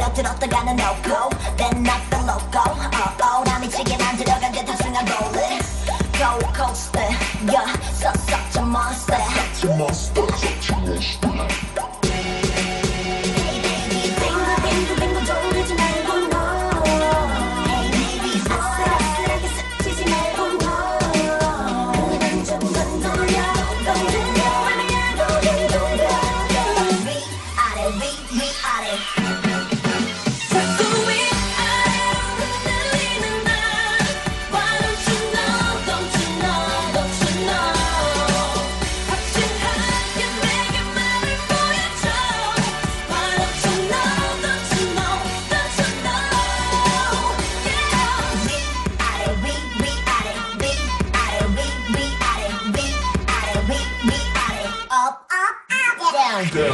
난네 맘대로 들었다가는 no go Then not the loco oh, oh, 나 미치게 만들어간 게 탑승한 rolling Go coaster yeah, so such a monster Such a monster. find it.